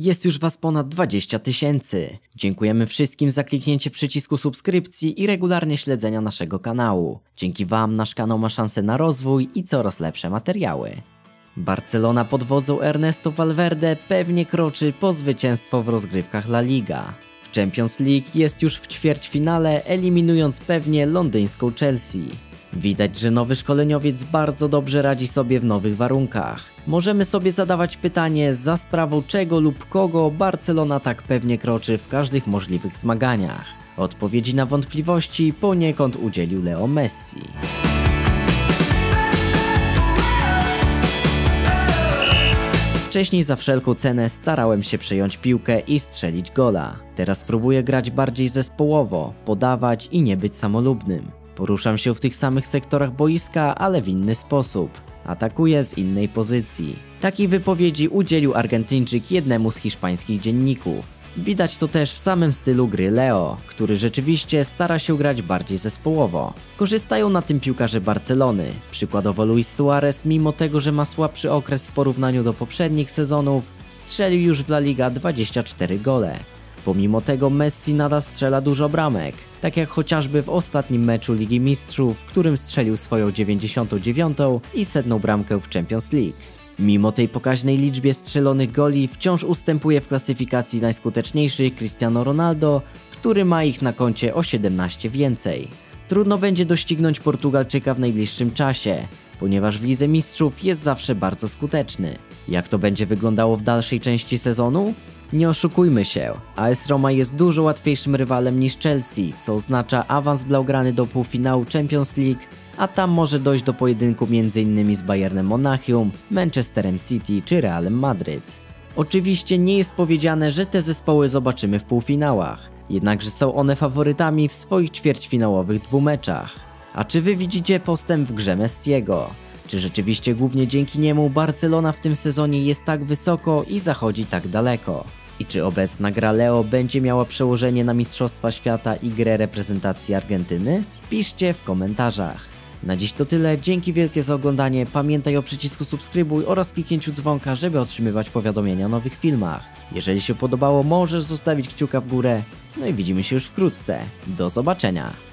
Jest już Was ponad 20 tysięcy. Dziękujemy wszystkim za kliknięcie przycisku subskrypcji i regularnie śledzenia naszego kanału. Dzięki Wam nasz kanał ma szansę na rozwój i coraz lepsze materiały. Barcelona pod wodzą Ernesto Valverde pewnie kroczy po zwycięstwo w rozgrywkach La Liga. W Champions League jest już w ćwierćfinale, eliminując pewnie londyńską Chelsea. Widać, że nowy szkoleniowiec bardzo dobrze radzi sobie w nowych warunkach. Możemy sobie zadawać pytanie, za sprawą czego lub kogo Barcelona tak pewnie kroczy w każdych możliwych zmaganiach. Odpowiedzi na wątpliwości poniekąd udzielił Leo Messi. Wcześniej za wszelką cenę starałem się przejąć piłkę i strzelić gola. Teraz próbuję grać bardziej zespołowo, podawać i nie być samolubnym. Poruszam się w tych samych sektorach boiska, ale w inny sposób. Atakuję z innej pozycji. Takiej wypowiedzi udzielił Argentyńczyk jednemu z hiszpańskich dzienników. Widać to też w samym stylu gry Leo, który rzeczywiście stara się grać bardziej zespołowo. Korzystają na tym piłkarze Barcelony. Przykładowo Luis Suarez, mimo tego, że ma słabszy okres w porównaniu do poprzednich sezonów, strzelił już w La Liga 24 gole. Pomimo tego Messi nadal strzela dużo bramek, tak jak chociażby w ostatnim meczu Ligi Mistrzów, w którym strzelił swoją 99 i setną bramkę w Champions League. Mimo tej pokaźnej liczbie strzelonych goli wciąż ustępuje w klasyfikacji najskuteczniejszy Cristiano Ronaldo, który ma ich na koncie o 17 więcej. Trudno będzie doścignąć Portugalczyka w najbliższym czasie, ponieważ w Lidze Mistrzów jest zawsze bardzo skuteczny. Jak to będzie wyglądało w dalszej części sezonu? Nie oszukujmy się, AS Roma jest dużo łatwiejszym rywalem niż Chelsea, co oznacza awans blaugrany do półfinału Champions League, a tam może dojść do pojedynku m.in. z Bayernem Monachium, Manchesterem City czy Realem Madryt. Oczywiście nie jest powiedziane, że te zespoły zobaczymy w półfinałach, jednakże są one faworytami w swoich ćwierćfinałowych dwumeczach. A czy wy widzicie postęp w grze Messiego? Czy rzeczywiście głównie dzięki niemu Barcelona w tym sezonie jest tak wysoko i zachodzi tak daleko? I czy obecna gra Leo będzie miała przełożenie na Mistrzostwa Świata i grę reprezentacji Argentyny? Piszcie w komentarzach. Na dziś to tyle, dzięki wielkie za oglądanie, pamiętaj o przycisku subskrybuj oraz kliknięciu dzwonka, żeby otrzymywać powiadomienia o nowych filmach. Jeżeli się podobało, możesz zostawić kciuka w górę, no i widzimy się już wkrótce. Do zobaczenia!